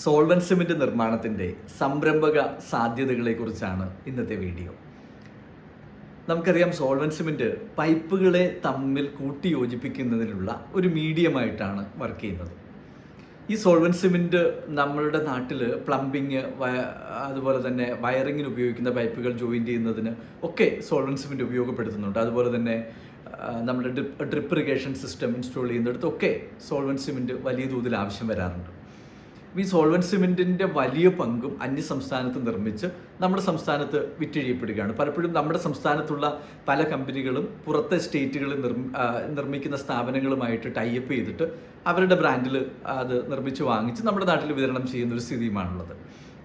Solvent cement നിർമ്മാണത്തിന്റെ സംരംഭക സാധ്യതകളെക്കുറിച്ചാണ് ഇന്നത്തെ വീഡിയോ. നമുക്കറിയാം സോൾവൻ സിമെന്റ് പൈപ്പുകളെ തമ്മിൽ കൂട്ടി യോജിപ്പിക്കുന്നതിനുള്ള ഒരു മീഡിയമായിട്ടാണ് വർക്ക് ചെയ്യുന്നത്. ഈ സോൾവൻ സിമെന്റ് നമ്മളുടെ നാട്ടിൽ പ്ലംബിങ് അതുപോലെ തന്നെ വയറിങ്ങിന് ഉപയോഗിക്കുന്ന പൈപ്പുകൾ ജോയിൻ ചെയ്യുന്നതിന് ഒക്കെ സോൾവൻ സിമെന്റ് ഉപയോഗപ്പെടുത്തുന്നുണ്ട്. അതുപോലെ തന്നെ നമ്മുടെ drip drip irrigation system install ചെയ്യുന്നിടത്തൊക്കെ solvent cement വലിയ തോതിൽ ആവശ്യം വരാറുണ്ട്. ഈ സോൾവൻ സിമെന്റിന്റെ വലിയ പങ്കും അന്യ സംസ്ഥാനത്ത് നിർമ്മിച്ച് നമ്മുടെ സംസ്ഥാനത്ത് വിറ്റഴിയപ്പെടുകയാണ്. പലപ്പോഴും നമ്മുടെ സംസ്ഥാനത്തുള്ള പല കമ്പനികളും പുറത്തെ സ്റ്റേറ്റുകളിൽ നിർമ്മിക്കുന്ന സ്ഥാപനങ്ങളുമായിട്ട് ടൈപ്പ് ചെയ്തിട്ട് അവരുടെ ബ്രാൻഡിൽ അത് നിർമ്മിച്ച് വാങ്ങിച്ച് നമ്മുടെ നാട്ടിൽ വിതരണം ചെയ്യുന്ന ഒരു സ്ഥിതിയുമാണുള്ളത്.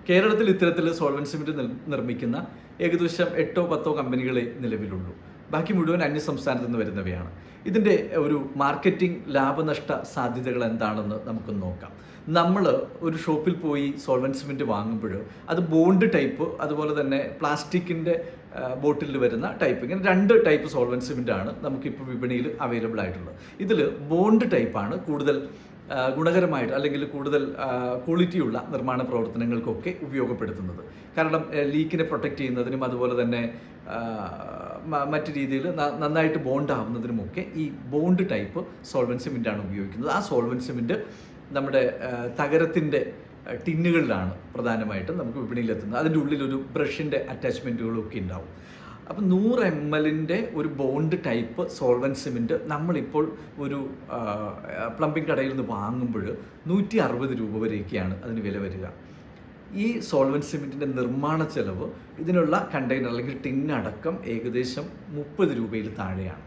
കേരളത്തിൽ ഇത്തരത്തിൽ സോൾവൻ സിമെന്റ് നിർമ്മിക്കുന്ന ഏകദേശം എട്ടോ പത്തോ കമ്പനികളെ നിലവിലുള്ളൂ. ബാക്കി മുഴുവൻ അന്യ സംസ്ഥാനത്ത് നിന്ന് വരുന്നവയാണ്. ഇതിന്റെ ഒരു മാർക്കറ്റിംഗ് ലാഭനഷ്ട സാധ്യതകൾ എന്താണെന്ന് നമുക്ക് നോക്കാം. നമ്മൾ ഒരു ഷോപ്പിൽ പോയി സോൾവൻ സിമെന്റ് വാങ്ങുമ്പോൾ അത് ബോണ്ട് ടൈപ്പ് അതുപോലെ തന്നെ പ്ലാസ്റ്റിക്കിന്റെ ബോട്ടിലിൽ വരുന്ന ടൈപ്പ് ഇങ്ങനെ രണ്ട് ടൈപ്പ് സോൾവൻ സിമെന്റ് ആണ് നമുക്കിപ്പോൾ വിപണിയിൽ അവൈലബിൾ ആയിട്ടുള്ളത്. ഇതിൽ ബോണ്ട് ടൈപ്പാണ് കൂടുതൽ ഗുണകരമായിട്ട് അല്ലെങ്കിൽ കൂടുതൽ ക്വാളിറ്റിയുള്ള നിർമ്മാണ പ്രവർത്തനങ്ങൾക്കൊക്കെ ഉപയോഗപ്പെടുത്തുന്നത്. കാരണം ലീക്കിനെ പ്രൊട്ടക്റ്റ് ചെയ്യുന്നതിനും അതുപോലെ തന്നെ മറ്റു രീതിയിൽ നന്നായിട്ട് ബോണ്ട് ആവുന്നതിനുമൊക്കെ ഈ ബോണ്ട് ടൈപ്പ് സോൾവൻ സിമെന്റാണ് ഉപയോഗിക്കുന്നത്. ആ സോൾവൻ സിമെന്റ് നമ്മുടെ തകരത്തിന്റെ ടിന്നുകളിലാണ് പ്രധാനമായിട്ടും നമുക്ക് വിപണിയിലെത്തുന്നത്. അതിന്റെ ഉള്ളിൽ ഒരു ബ്രഷിന്റെ അറ്റാച്ച്മെന്റുകളും ഒക്കെ ഉണ്ടാവും. അപ്പം നൂറ് എം എല്ലിന്റെ ഒരു ബോണ്ട് ടൈപ്പ് സോൾവൻ സിമെന്റ് നമ്മളിപ്പോൾ ഒരു പ്ലംബിംഗ് കടയിൽ നിന്ന് വാങ്ങുമ്പോൾ നൂറ്റി അറുപത് രൂപ വരെയൊക്കെയാണ് അതിന് വില വരിക. ഈ സോൾവൻ സിമെന്റിന്റെ നിർമ്മാണ ചെലവ് ഇതിനുള്ള കണ്ടെയ്നർ അല്ലെങ്കിൽ ടിന്നടക്കം ഏകദേശം മുപ്പത് രൂപയിൽ താഴെയാണ്.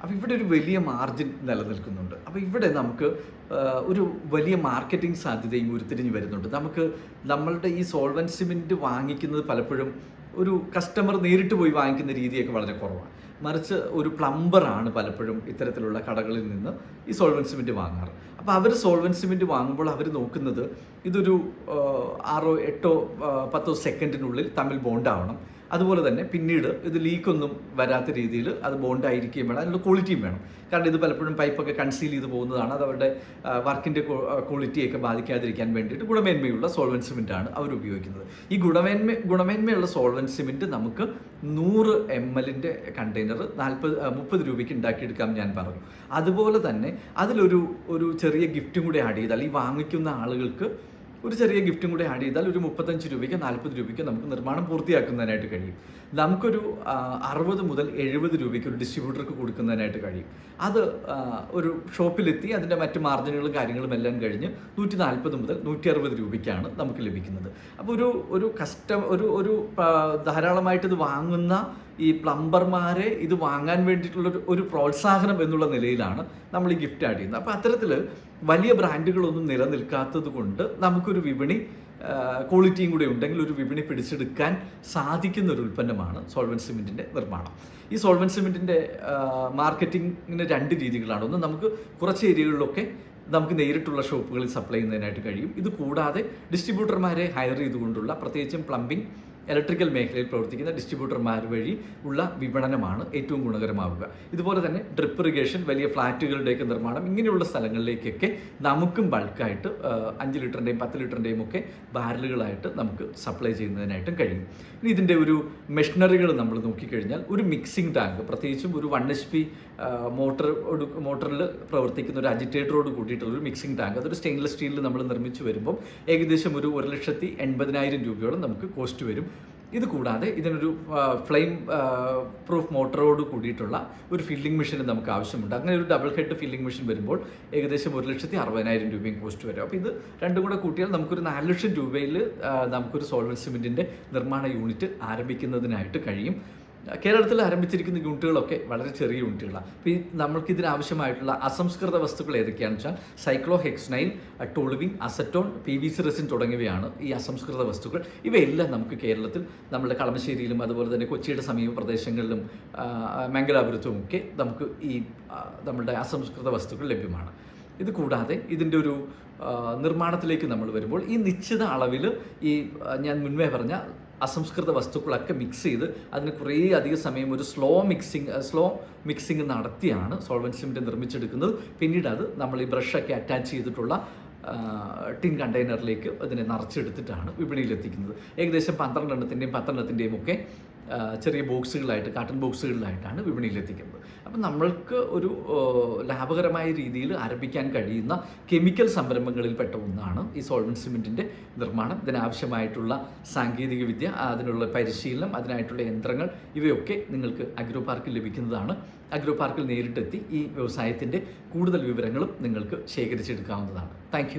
അപ്പോൾ ഇവിടെ ഒരു വലിയ മാർജിൻ നിലനിൽക്കുന്നുണ്ട്. അപ്പോൾ ഇവിടെ നമുക്ക് ഒരു വലിയ മാർക്കറ്റിംഗ് സാധ്യതയും ഉരുത്തിരിഞ്ഞ് വരുന്നുണ്ട്. നമുക്ക് നമ്മളുടെ ഈ സോൾവൻ സിമെന്റ് വാങ്ങിക്കുന്നത് പലപ്പോഴും ഒരു കസ്റ്റമർ നേരിട്ട് പോയി വാങ്ങിക്കുന്ന രീതിയൊക്കെ വളരെ കുറവാണ്. മറിച്ച് ഒരു പ്ലംബറാണ് പലപ്പോഴും ഇത്തരത്തിലുള്ള കടകളിൽ നിന്ന് ഈ സോൾവൻ സിമെന്റ് വാങ്ങാറ്. അപ്പോൾ അവർ സോൾവൻ സിമെന്റ് വാങ്ങുമ്പോൾ അവർ നോക്കുന്നത് ഇതൊരു ആറോ എട്ടോ പത്തോ സെക്കൻഡിനുള്ളിൽ തമ്മിൽ ബോണ്ടാവണം അതുപോലെ തന്നെ പിന്നീട് ഇത് ലീക്കൊന്നും വരാത്ത രീതിയിൽ അത് ബോണ്ടായിരിക്കുകയും വേണം അതിനുള്ള ക്വാളിറ്റിയും വേണം. കാരണം ഇത് പലപ്പോഴും പൈപ്പൊക്കെ കൺസീൽ ചെയ്ത് പോകുന്നതാണ്. അത് അവരുടെ വർക്കിന്റെ ക്വാളിറ്റിയൊക്കെ ബാധിക്കാതിരിക്കാൻ വേണ്ടിയിട്ട് ഗുണമേന്മയുള്ള സോൾവൻ സിമെന്റ് ആണ് അവർ ഉപയോഗിക്കുന്നത്. ഈ ഗുണമേന്മ ഗുണമേന്മയുള്ള സോൾവൻ സിമെന്റ് നമുക്ക് നൂറ് എം എല്ലിന്റെ കണ്ടെയ്നർ നാൽപ്പത് മുപ്പത് രൂപയ്ക്ക് ഉണ്ടാക്കിയെടുക്കാം ഞാൻ പറഞ്ഞു. അതുപോലെ തന്നെ അതിലൊരു ഒരു ചെറിയ ഗിഫ്റ്റും കൂടി ആഡ് ചെയ്താൽ ഈ വാങ്ങിക്കുന്ന ആളുകൾക്ക് ഒരു ചെറിയ ഗിഫ്റ്റും കൂടി ആഡ് ചെയ്താൽ ഒരു മുപ്പത്തഞ്ച് രൂപയ്ക്ക് നാൽപ്പത് രൂപയ്ക്ക് നമുക്ക് നിർമ്മാണം പൂർത്തിയാക്കുന്നതിനായിട്ട് കഴിയും. നമുക്കൊരു അറുപത് മുതൽ എഴുപത് രൂപയ്ക്ക് ഒരു ഡിസ്ട്രിബ്യൂട്ടർക്ക് കൊടുക്കുന്നതിനായിട്ട് കഴിയും. അത് ഒരു ഷോപ്പിലെത്തി അതിന്റെ മറ്റ് മാർജിനുകളും കാര്യങ്ങളും എല്ലാം കഴിഞ്ഞ് നൂറ്റി നാൽപ്പത് മുതൽ നൂറ്റി അറുപത് രൂപയ്ക്കാണ് നമുക്ക് ലഭിക്കുന്നത്. അപ്പോൾ ഒരു ഒരു കസ്റ്റം ഒരു ഒരു ധാരാളമായിട്ട് ഇത് വാങ്ങുന്ന ഈ പ്ലംബർമാരെ ഇത് വാങ്ങാൻ വേണ്ടിയിട്ടുള്ള ഒരു പ്രോത്സാഹനം എന്നുള്ള നിലയിലാണ് നമ്മൾ ഈ ഗിഫ്റ്റ് ആഡ് ചെയ്യുന്നത്. അപ്പോൾ അത്തരത്തിൽ വലിയ ബ്രാൻഡുകളൊന്നും നിലനിൽക്കാത്തത് കൊണ്ട് നമുക്കൊരു വിപണി ക്വാളിറ്റിയും കൂടി ഉണ്ടെങ്കിൽ ഒരു വിപണി പിടിച്ചെടുക്കാൻ സാധിക്കുന്ന ഒരു ഉൽപ്പന്നമാണ് സോൾവൻ സിമെന്റിന്റെ നിർമ്മാണം. ഈ സോൾവൻ സിമെന്റിന്റെ മാർക്കറ്റിങ്ങിന് രണ്ട് രീതികളാണ്. ഒന്ന് നമുക്ക് കുറച്ച് ഏരിയകളിലൊക്കെ നമുക്ക് നേരിട്ടുള്ള ഷോപ്പുകളിൽ സപ്ലൈ ചെയ്യുന്നതിനായിട്ട് കഴിയും. ഇത് കൂടാതെ ഡിസ്ട്രിബ്യൂട്ടർമാരെ ഹയർ ചെയ്തുകൊണ്ടുള്ള പ്രത്യേകിച്ചും പ്ലംബിംഗ് ഇലക്ട്രിക്കൽ മേഖലയിൽ പ്രവർത്തിക്കുന്ന ഡിസ്ട്രിബ്യൂട്ടർമാർ വഴി ഉള്ള വിപണനമാണ് ഏറ്റവും ഗുണകരമാവുക. ഇതുപോലെ തന്നെ ഡ്രിപ്പ് ഇറിഗേഷൻ വലിയ ഫ്ലാറ്റുകളുടെയൊക്കെ നിർമ്മാണം ഇങ്ങനെയുള്ള സ്ഥലങ്ങളിലേക്കൊക്കെ നമുക്കും ബൾക്കായിട്ട് അഞ്ച് ലിറ്ററിന്റെയും പത്ത് ലിറ്ററിന്റെയും ഒക്കെ ബാരലുകളായിട്ട് നമുക്ക് സപ്ലൈ ചെയ്യുന്നതിനായിട്ടും കഴിയും. ഇനി ഇതിന്റെ ഒരു മെഷീനറികൾ നമ്മൾ നോക്കിക്കഴിഞ്ഞാൽ ഒരു മിക്സിംഗ് ടാങ്ക് പ്രത്യേകിച്ചും ഒരു വൺ എച്ച് പി മോട്ടർ മോട്ടറിൽ പ്രവർത്തിക്കുന്ന ഒരു അജിറ്റേറ്ററോട് കൂടിയിട്ടുള്ള ഒരു മിക്സിംഗ് ടാങ്ക് അതൊരു സ്റ്റെയിൻലെസ് സ്റ്റീലിൽ നമ്മൾ നിർമ്മിച്ചു വരുമ്പോൾ ഏകദേശം ഒരു ഒരു ലക്ഷത്തി എൺപതിനായിരം രൂപയോളം നമുക്ക് കോസ്റ്റ് വരും. ഇത് കൂടാതെ ഇതിനൊരു ഫ്ലെയിം പ്രൂഫ് മോട്ടറോട് കൂടിയിട്ടുള്ള ഒരു ഫില്ലിംഗ് മെഷീൻ നമുക്ക് ആവശ്യമുണ്ട്. അങ്ങനെ ഒരു ഡബിൾ ഹെഡ് ഫില്ലിംഗ് മെഷീൻ വരുമ്പോൾ ഏകദേശം ഒരു ലക്ഷത്തി അറുപതിനായിരം രൂപയും കോസ്റ്റ് വരും. അപ്പോൾ ഇത് രണ്ടും കൂടെ കൂട്ടിയാൽ നമുക്കൊരു നാല് ലക്ഷം രൂപയിൽ നമുക്കൊരു സോൾവൻ സിമെന്റിന്റെ നിർമ്മാണ യൂണിറ്റ് ആരംഭിക്കുന്നതിനായിട്ട് കഴിയും. കേരളത്തിൽ ആരംഭിച്ചിരിക്കുന്ന യൂണിറ്റുകളൊക്കെ വളരെ ചെറിയ യൂണിറ്റുകളാണ്. അപ്പോൾ ഈ നമ്മൾക്ക് ഇതിനാവശ്യമായിട്ടുള്ള അസംസ്കൃത വസ്തുക്കൾ ഏതൊക്കെയാണെന്ന് വെച്ചാൽ cyclohexanone acetone P V C resin തുടങ്ങിയവയാണ് ഈ അസംസ്കൃത വസ്തുക്കൾ. ഇവയെല്ലാം നമുക്ക് കേരളത്തിൽ നമ്മുടെ കളമശ്ശേരിയിലും അതുപോലെ തന്നെ കൊച്ചിയുടെ സമീപ പ്രദേശങ്ങളിലും മംഗലാപുരത്തും ഒക്കെ നമുക്ക് ഈ നമ്മുടെ അസംസ്കൃത വസ്തുക്കൾ ലഭ്യമാണ്. ഇത് കൂടാതെ ഇതിന്റെ ഒരു നിർമ്മാണത്തിലേക്ക് നമ്മൾ വരുമ്പോൾ ഈ നിശ്ചിത അളവിൽ ഈ ഞാൻ മുൻപേ പറഞ്ഞ അസംസ്കൃത വസ്തുക്കളൊക്കെ മിക്സ് ചെയ്ത് അതിന് കുറേ അധിക സമയം ഒരു സ്ലോ മിക്സിങ് സ്ലോ മിക്സിങ് നടത്തിയാണ് സോൾവൻസ് സിമെന്റ് നിർമ്മിച്ചെടുക്കുന്നത്. പിന്നീട് അത് നമ്മൾ ഈ ബ്രഷൊക്കെ അറ്റാച്ച് ചെയ്തിട്ടുള്ള ടിൻ കണ്ടെയ്നറിലേക്ക് അതിനെ നിറച്ചെടുത്തിട്ടാണ് വിപണിയിലെത്തിക്കുന്നത്. ഏകദേശം പന്ത്രണ്ടെണ്ണത്തിന്റെയും പത്തെണ്ണത്തിന്റെയും ഒക്കെ ചെറിയ ബോക്സുകളായിട്ട് കാട്ടൺ ബോക്സുകളിലായിട്ടാണ് വിപണിയിൽ എത്തിക്കുന്നത് അപ്പം നമ്മൾക്ക് ഒരു ലാഭകരമായ രീതിയിൽ ആരംഭിക്കാൻ കഴിയുന്ന കെമിക്കൽ സംരംഭങ്ങളിൽപ്പെട്ട ഒന്നാണ് ഈ സോൾവൻ സിമെന്റിന്റെ നിർമ്മാണം. ഇതിനാവശ്യമായിട്ടുള്ള സാങ്കേതിക വിദ്യ അതിനുള്ള പരിശീലനം അതിനായിട്ടുള്ള യന്ത്രങ്ങൾ ഇവയൊക്കെ നിങ്ങൾക്ക് അഗ്രോ പാർക്കിൽ ലഭിക്കുന്നതാണ്. അഗ്രോ പാർക്കിൽ നേരിട്ടെത്തി ഈ വ്യവസായത്തിന്റെ കൂടുതൽ വിവരങ്ങളും നിങ്ങൾക്ക് ശേഖരിച്ചെടുക്കാവുന്നതാണ്. താങ്ക്